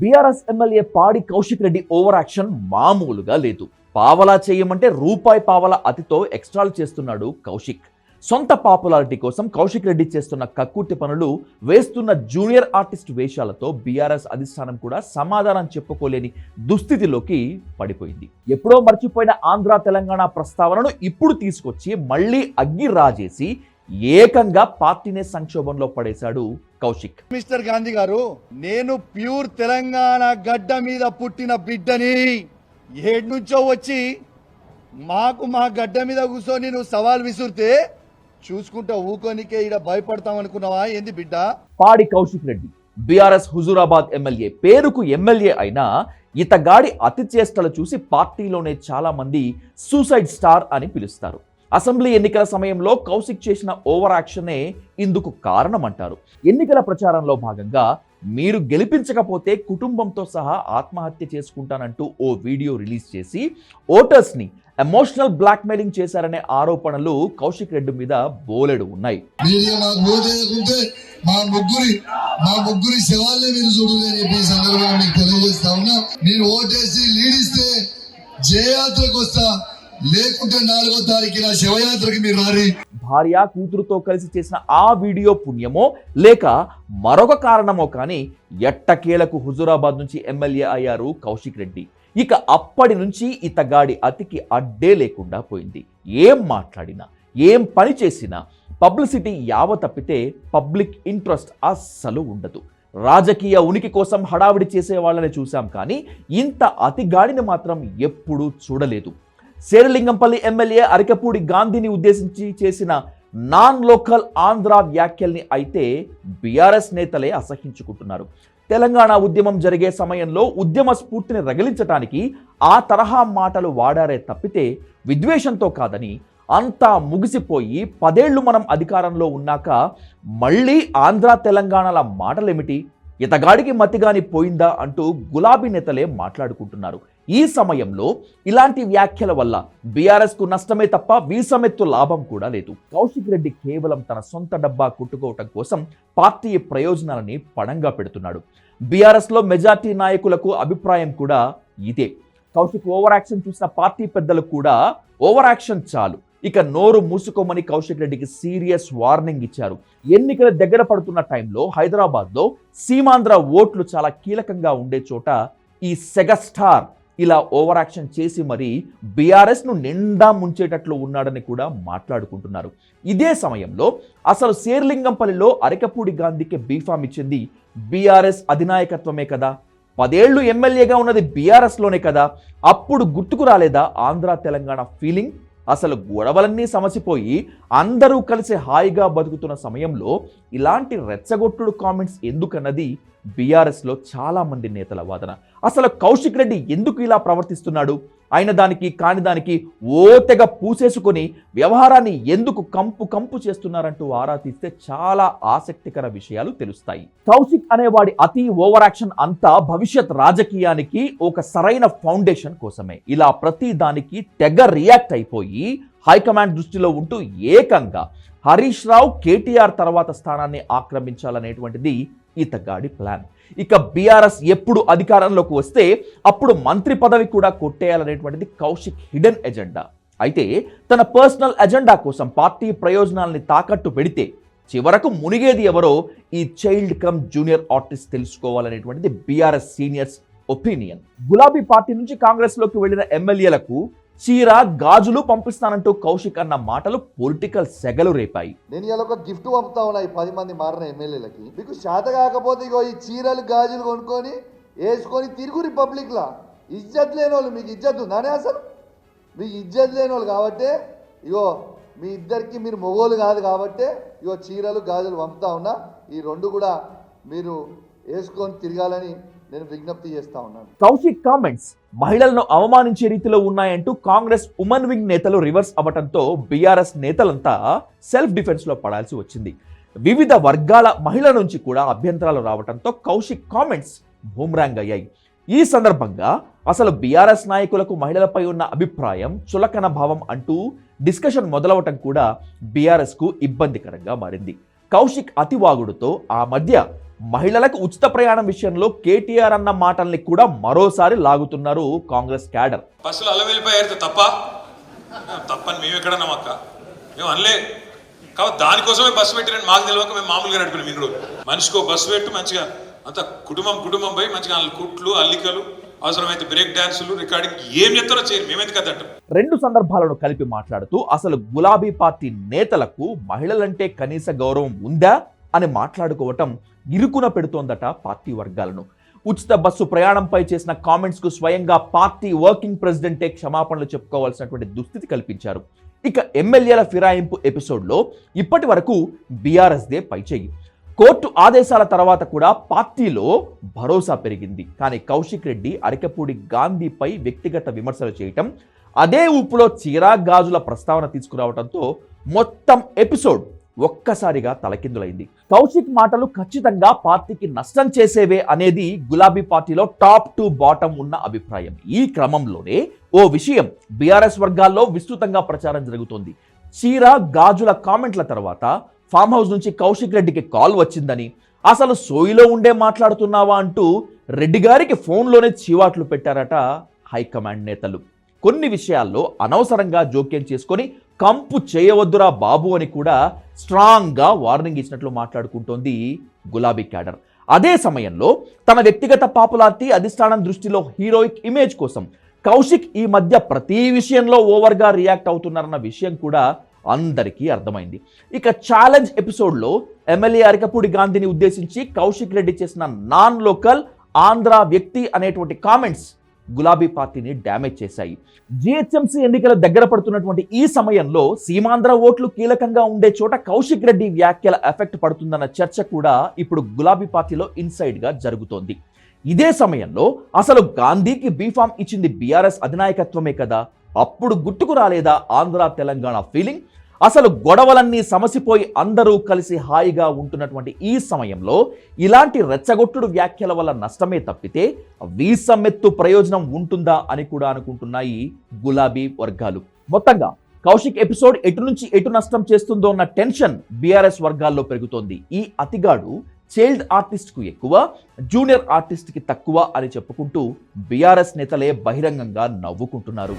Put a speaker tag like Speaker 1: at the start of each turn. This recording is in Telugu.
Speaker 1: బీఆర్ఎస్ ఎమ్మెల్యే పాడి కౌశిక్ రెడ్డి ఓవర్ యాక్షన్ మామూలుగా లేదు. పావలా చేయమంటే రూపాయి పావల అతితో ఎక్స్ట్రాలు చేస్తున్నాడు కౌశిక్. సొంత పాపులారిటీ కోసం కౌశిక్ రెడ్డి చేస్తున్న కక్కుర్తి పనులు వేస్తున్న జూనియర్ ఆర్టిస్ట్ వేషాలతో బీఆర్ఎస్ అధిష్టానం కూడా సమాధానం చెప్పుకోలేని దుస్థితిలోకి పడిపోయింది. ఎప్పుడో మర్చిపోయిన ఆంధ్ర తెలంగాణ ప్రస్తావనను ఇప్పుడు తీసుకొచ్చి మళ్ళీ అగ్గి రాజేసి ఏకంగా పార్టీనే సంక్షోభంలో పడేశాడు కౌశిక్.
Speaker 2: మిస్టర్ గాంధీ గారు నేను ప్యూర్ తెలంగాణ గడ్డ మీద పుట్టిన బిడ్డని ఏడు నుంచో వచ్చి మాకు మా గడ్డ మీద కూర్చొని నువ్వు సవాల్ విసురితే చూసుకుంటా ఊకోనికే ఈడ భయపడతాం అనుకున్నావా? ఏంది బిడ్డ?
Speaker 1: పాడి కౌశిక్ రెడ్డి బీఆర్ఎస్ హుజూరాబాద్ ఎమ్మెల్యే పేరుకు ఎమ్మెల్యే అయినా ఇతగాడి అతి చేష్టలు చూసి పార్టీలోనే చాలా మంది సూసైడ్ స్టార్ అని పిలుస్తారు. అసెంబ్లీ ఎన్నికల సమయంలో కౌశిక్ చేసిన ఓవర్ యాక్షనే ఇందుకు కారణం అంటారు ఎన్నికల ప్రచారంలో భాగంగా మీరు గెలిపించకపోతే కుటుంబంతో సహా ఆత్మహత్య చేసుకుంటానంటూ ఓ వీడియో రిలీజ్ చేసి ఓటర్స్ని ఎమోషనల్ బ్లాక్మెయిలింగ్ చేశారనే ఆరోపణలు కౌశిక్ రెడ్డి మీద బోలెడు ఉన్నాయి.
Speaker 3: మా ముగ్గురి మా ముగ్గురి శవాలే మీరు చూడలే అని చెప్పి సందర్భంగా మీకు తెలియజేస్తా ఉన్నా. నేను ఓటేసి లీడ్ ఇస్తే జయయాత్రకు వస్తా. లేకుంటే నాలుగో తారీఖున శివయాత్రకి మీరు రారి.
Speaker 1: భార్య కూతురుతో కలిసి చేసిన ఆ వీడియో పుణ్యమో లేక మరొక కారణమో కానీ ఎట్టకేలకు హుజూరాబాద్ నుంచి ఎమ్మెల్యే అయ్యారు కౌశిక్ రెడ్డి. ఇక అప్పటి నుంచి ఇతగాడి అతికి అడ్డే లేకుండా పోయింది. ఏం మాట్లాడినా ఏం పని చేసినా పబ్లిసిటీ యావ తప్పితే పబ్లిక్ ఇంట్రెస్ట్ అస్సలు ఉండదు. రాజకీయ ఉనికి కోసం హడావిడి చేసే వాళ్ళని చూశాం కానీ ఇంత అతిగాడిని మాత్రం ఎప్పుడూ చూడలేదు. శేరలింగంపల్లి ఎమ్మెల్యే అరికపూడి గాంధీని ఉద్దేశించి చేసిన నాన్ లోకల్ ఆంధ్ర వ్యాఖ్యల్ని అయితే బీఆర్ఎస్ నేతలే అసహించుకుంటున్నారు. తెలంగాణ ఉద్యమం జరిగే సమయంలో ఉద్యమ స్ఫూర్తిని రగిలించటానికి ఆ తరహా మాటలు వాడారే తప్పితే విద్వేషంతో కాదని అంతా ముగిసిపోయి పదేళ్ళు మనం అధికారంలో ఉన్నాక మళ్ళీ ఆంధ్ర తెలంగాణల మాటలేమిటి? ఇతగాడికి మతిగాని పోయిందా అంటూ గులాబీ నేతలే మాట్లాడుకుంటున్నారు. ఈ సమయంలో ఇలాంటి వ్యాఖ్యల వల్ల బీఆర్ఎస్కు నష్టమే తప్ప వీసమెత్తు లాభం కూడా లేదు. కౌశిక్ రెడ్డి కేవలం తన సొంత డబ్బా కుట్టుకోవటం కోసం పార్టీ ప్రయోజనాలని పణంగా పెడుతున్నాడు. బీఆర్ఎస్లో మెజార్టీ నాయకులకు అభిప్రాయం కూడా ఇదే. కౌశిక్ ఓవర్ యాక్షన్ చూసిన పార్టీ పెద్దలు కూడా ఓవర్ యాక్షన్ చాలు. ఇక నోరు మూసుకోమని కౌశిక్ రెడ్డికి సీరియస్ వార్నింగ్ ఇచ్చారు. ఎన్నికల దగ్గర పడుతున్న టైంలో హైదరాబాద్లో సీమాంధ్ర ఓట్లు చాలా కీలకంగా ఉండే చోట ఈ సెగస్టార్ ఇలా ఓవర్ యాక్షన్ చేసి మరి బీఆర్ఎస్ను నిండా ముంచేటట్లు ఉన్నాడని కూడా మాట్లాడుకుంటున్నారు. ఇదే సమయంలో అసలు శేర్లింగంపల్లిలో అరకపూడి గాంధీకి బీఫామ్ ఇచ్చింది బీఆర్ఎస్ అధినాయకత్వమే కదా? పదేళ్ళు ఎమ్మెల్యేగా ఉన్నది బీఆర్ఎస్లోనే కదా? అప్పుడు గుర్తుకు రాలేదా ఆంధ్ర తెలంగాణ ఫీలింగ్? అసలు గొడవలన్నీ సమసిపోయి అందరూ కలిసి హాయిగా బతుకుతున్న సమయంలో ఇలాంటి రెచ్చగొట్టుడు కామెంట్స్ ఎందుకన్నది బీఆర్ఎస్లో చాలామంది నేతల వాదన. అసలు కౌశిక్ రెడ్డి ఎందుకు ఇలా ప్రవర్తిస్తున్నాడు? ఆయన దానికి కాని దానికి ఓ తెగ పూసేసుకొని వ్యవహారాన్ని ఎందుకు కంపు కంపు చేస్తున్నారంటూ ఆరా తీస్తే చాలా ఆసక్తికర విషయాలు తెలుస్తాయి. కౌశిక్ అనేవాడి అతి ఓవర్ యాక్షన్ అంతా భవిష్యత్ రాజకీయానికి ఒక సరైన ఫౌండేషన్ కోసమే. ఇలా ప్రతి దానికి తెగ రియాక్ట్ అయిపోయి హైకమాండ్ దృష్టిలో ఉంటూ ఏకంగా హరీష్ రావు కేటీఆర్ తర్వాత స్థానాన్ని ఆక్రమించాలనేటువంటిది ఇతగాడి ప్లాన్. ఇక బీఆర్ఎస్ ఎప్పుడు అధికారంలోకి వస్తే అప్పుడు మంత్రి పదవి కూడా కొట్టేయాలనేటువంటిది కౌశిక్ హిడెన్ ఎజెండా. అయితే తన పర్సనల్ ఎజెండా కోసం పార్టీ ప్రయోజనాల్ని తాకట్టు పెడితే చివరకు మునిగేది ఎవరో ఈ చైల్డ్ కమ్ జూనియర్ ఆర్టిస్ట్ తెలుసుకోవాలనేటువంటిది బీఆర్ఎస్ సీనియర్స్ ఒపీనియన్. గులాబీ పార్టీ నుంచి కాంగ్రెస్లోకి వెళ్ళిన ఎమ్మెల్యేలకు చీర గాజులు పంపిస్తానంటూ కౌశిక్ అన్న మాటలు పొలిటికల్ సెగలు రేపాయి.
Speaker 4: నేను ఇలా ఒక గిఫ్ట్ పంపుతా ఉన్నా ఈ పది మంది మారిన ఎమ్మెల్యేలకి. మీకు శాత కాకపోతే ఇగో ఈ చీరలు గాజులు కొనుక్కొని వేసుకొని తిరుగు రిపబ్లిక్ లా ఇజ్జత్ లేని వాళ్ళు మీకు ఇజ్జత్ ఉందానే అసలు? మీకు ఇజ్జత్ లేని వాళ్ళు కాబట్టే ఇగో మీ ఇద్దరికి మీరు మొగోలు కాదు కాబట్టే ఇగో చీరలు గాజులు పంపుతా ఉన్నా. ఈ రెండు కూడా మీరు వేసుకొని తిరగాలని నేను విజ్ఞప్తి చేస్తా ఉన్నాను.
Speaker 1: కౌశిక్ కామెంట్స్ మహిళలను అవమానించే రీతిలో ఉన్నాయంటూ కాంగ్రెస్ ఉమెన్ వింగ్ నేతలు రివర్స్ అవ్వటంతో బీఆర్ఎస్ నేతలంతా సెల్ఫ్ డిఫెన్స్లో పడాల్సి వచ్చింది. వివిధ వర్గాల మహిళల నుంచి కూడా అభ్యంతరాలు రావడంతో కౌశిక్ కామెంట్స్ బూమ్రాంగ్ అయ్యాయి. ఈ సందర్భంగా అసలు బీఆర్ఎస్ నాయకులకు మహిళలపై ఉన్న అభిప్రాయం చులకన భావం అంటూ డిస్కషన్ మొదలవటం కూడా బీఆర్ఎస్కు ఇబ్బందికరంగా మారింది. కౌశిక్ అతివాగుడుతో ఆ మధ్య మహిళలకు ఉచిత ప్రయాణం విషయంలో కేటీఆర్ అన్న మాటల్ని కూడా మరోసారి లాగుతున్నారు కాంగ్రెస్ క్యాడర్.
Speaker 5: బస్సులు అల్ల వెళ్ళిపోయారు తప్ప? తప్పని మేము ఎక్కడన్నాం అక్క? మేము అనలే. కాబట్టి దానికోసమే బస్సు పెట్టిరని మాకు తెలియక మేము మామూలుగా నడిపినాం ఇన్ని రోజులు మనిషికో బస్సు పెట్టు మంచిగా అంత కుటుంబం కుటుంబం పోయి మంచిగా కుట్లు అల్లికలు అవసరమైతే బ్రేక్ డాన్సులు రికార్డింగ్ ఏం చెప్తారో చేయరు. మేమెందుకు అదంటాం
Speaker 1: రెండు సందర్భాలను కలిపి మాట్లాడుతూ అసలు గులాబీ పార్టీ నేతలకు మహిళలంటే కనీస గౌరవం ఉందా అని మాట్లాడుకోవటం ఇరుకున పెడుతోందట పార్టీ వర్గాలను. ఉచిత బస్సు ప్రయాణంపై చేసిన కామెంట్స్కు స్వయంగా పార్టీ వర్కింగ్ ప్రెసిడెంటే క్షమాపణలు చెప్పుకోవాల్సినటువంటి దుస్థితి కల్పించారు. ఇక ఎమ్మెల్యేల ఫిరాయింపు ఎపిసోడ్లో ఇప్పటి వరకు బీఆర్ఎస్దే పైచేయి కోర్టు ఆదేశాల తర్వాత కూడా పార్టీలో భరోసా పెరిగింది. కానీ కౌశిక్ రెడ్డి అరికపూడి గాంధీపై వ్యక్తిగత విమర్శలు చేయటం అదే ఊపులో చీరా గాజుల ప్రస్తావన తీసుకురావడంతో మొత్తం ఎపిసోడ్ ఒక్కసారిగా తలకిందులైంది. కౌశిక్ మాటలు ఖచ్చితంగా పార్టీకి నష్టం చేసేవే అనేది గులాబీ పార్టీలో టాప్ టు బాటం ఉన్న అభిప్రాయం. ఈ క్రమంలోనే ఓ విషయం బీఆర్ఎస్ వర్గాల్లో విస్తృతంగా ప్రచారం జరుగుతోంది. చీర గాజుల కామెంట్ల తర్వాత ఫామ్ హౌస్ నుంచి కౌశిక్ రెడ్డికి కాల్ వచ్చిందని అసలు సోయిలో ఉండే మాట్లాడుతున్నావా అంటూ రెడ్డి గారికి ఫోన్లోనే చీవాట్లు పెట్టారట హైకమాండ్ నేతలు. కొన్ని విషయాల్లో అనవసరంగా జోక్యం చేసుకొని కంపు చేయవద్దురా బాబు అని కూడా స్ట్రాంగ్గా వార్నింగ్ ఇచ్చినట్లు మాట్లాడుకుంటోంది గులాబీ క్యాడర్. అదే సమయంలో తన వ్యక్తిగత పాపులార్టీ అధిష్టానం దృష్టిలో హీరోయిక్ ఇమేజ్ కోసం కౌశిక్ ఈ మధ్య ప్రతి విషయంలో ఓవర్గా రియాక్ట్ అవుతున్నారన్న విషయం కూడా అందరికీ అర్థమైంది. ఇక ఛాలెంజ్ ఎపిసోడ్లో ఎమ్మెల్యే అరకపూడి గాంధీని ఉద్దేశించి కౌశిక్ రెడ్డి చేసిన నాన్ లోకల్ ఆంధ్ర వ్యక్తి అనేటువంటి కామెంట్స్ గులాబీ పార్టీని డ్యామేజ్ చేశాయి. జిహెచ్ఎంసీ ఎన్నికల దగ్గర పడుతున్నటువంటి ఈ సమయంలో సీమాంధ్ర ఓట్లు కీలకంగా ఉండే చోట కౌశిక్ రెడ్డి వ్యాఖ్యల ఎఫెక్ట్ పడుతుందన్న చర్చ కూడా ఇప్పుడు గులాబీ పార్టీలో ఇన్సైడ్గా జరుగుతోంది. ఇదే సమయంలో అసలు గాంధీకి బీఫామ్ ఇచ్చింది బీఆర్ఎస్ అధినాయకత్వమే కదా? అప్పుడు గుట్టుకు రాలేదా ఆంధ్ర తెలంగాణ ఫీలింగ్? అసలు గొడవలన్నీ సమసిపోయి అందరూ కలిసి హాయిగా ఉంటున్నటువంటి ఈ సమయంలో ఇలాంటి రెచ్చగొట్టుడు వ్యాఖ్యల వల్ల నష్టమే తప్పితే వీసమెత్తు ప్రయోజనం ఉంటుందా అని కూడా అనుకుంటున్నాయి గులాబీ వర్గాలు. మొత్తంగా కౌశిక్ ఎపిసోడ్ ఎటు నుంచి ఎటు నష్టం చేస్తుందో అన్న టెన్షన్ బీఆర్ఎస్ వర్గాల్లో పెరుగుతోంది. ఈ అతిగాడు చైల్డ్ ఆర్టిస్ట్కు ఎక్కువ జూనియర్ ఆర్టిస్ట్కి తక్కువ అని చెప్పుకుంటూ బీఆర్ఎస్ నేతలే బహిరంగంగా నవ్వుకుంటున్నారు.